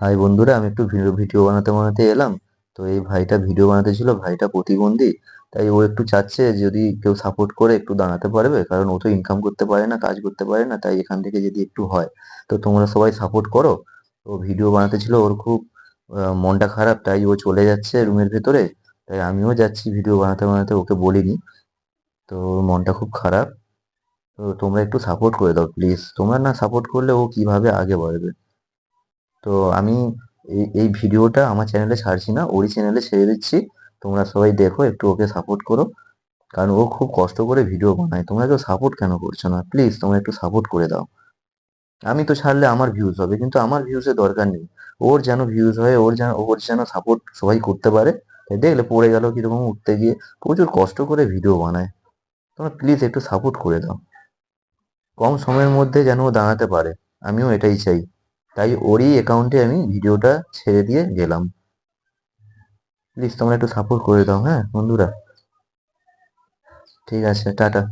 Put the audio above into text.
High বন্ধুরা, আমি একটু ভিডিও ভিডিও বানাতে বানাতে এলাম। তো এই ভাইটা ভিডিও বানাতে ছিল, ভাইটা প্রতিবন্ধী। তাই ও একটু চাচ্ছে যদি কেউ সাপোর্ট করে একটু দাঁড়াতে পারবে, কারণ ও তো ইনকাম করতে পারে না, কাজ করতে পারে না, তাই এখান থেকে যদি একটু হয়, তো তোমরা সবাই সাপোর্ট করো। ও ভিডিও বানাতে ছিল, ওর খুব মনটা খারাপ, তাই ও চলে যাচ্ছে রুমের ভেতরে। তাই আমিও যাচ্ছি ভিডিও বানাতে বানাতে, ওকে বলিনি। তো ওর মনটা খুব খারাপ। তো তোমরা একটু সাপোর্ট করে দাও প্লিজ তোমরা না সাপোর্ট করলে ও কীভাবে আগে বাড়বে? তো আমি এই এই ভিডিওটা আমার চ্যানেলে ছাড়ছি না, ওরই চ্যানেলে ছেড়ে দিচ্ছি। তোমরা সবাই দেখো, একটু ওকে সাপোর্ট করো। কারণ ও খুব কষ্ট করে ভিডিও বানায়। তোমরা কেউ সাপোর্ট কেন করছ না? প্লিজ তোমরা একটু সাপোর্ট করে দাও। আমি তো ছাড়লে আমার ভিউজ হবে, কিন্তু আমার ভিউজের দরকার নেই। ওর যেন ভিউজ হয়, ওর যেন ওর যেন সাপোর্ট সবাই করতে পারে। দেখলে পড়ে গেল কীরকম উঠতে গিয়ে। প্রচুর কষ্ট করে ভিডিও বানায়। তোমরা প্লিজ একটু সাপোর্ট করে দাও। কম সময়ের মধ্যে যেন ও দাঁড়াতে পারে। আমিও এটাই চাই। তাই ওরই অ্যাকাউন্টে আমি ভিডিওটা ছেড়ে দিয়ে গেলাম। প্লিজ তোমরা একটু সাপোর্ট করে দাও হ্যাঁ বন্ধুরা। ঠিক আছে, টাটা।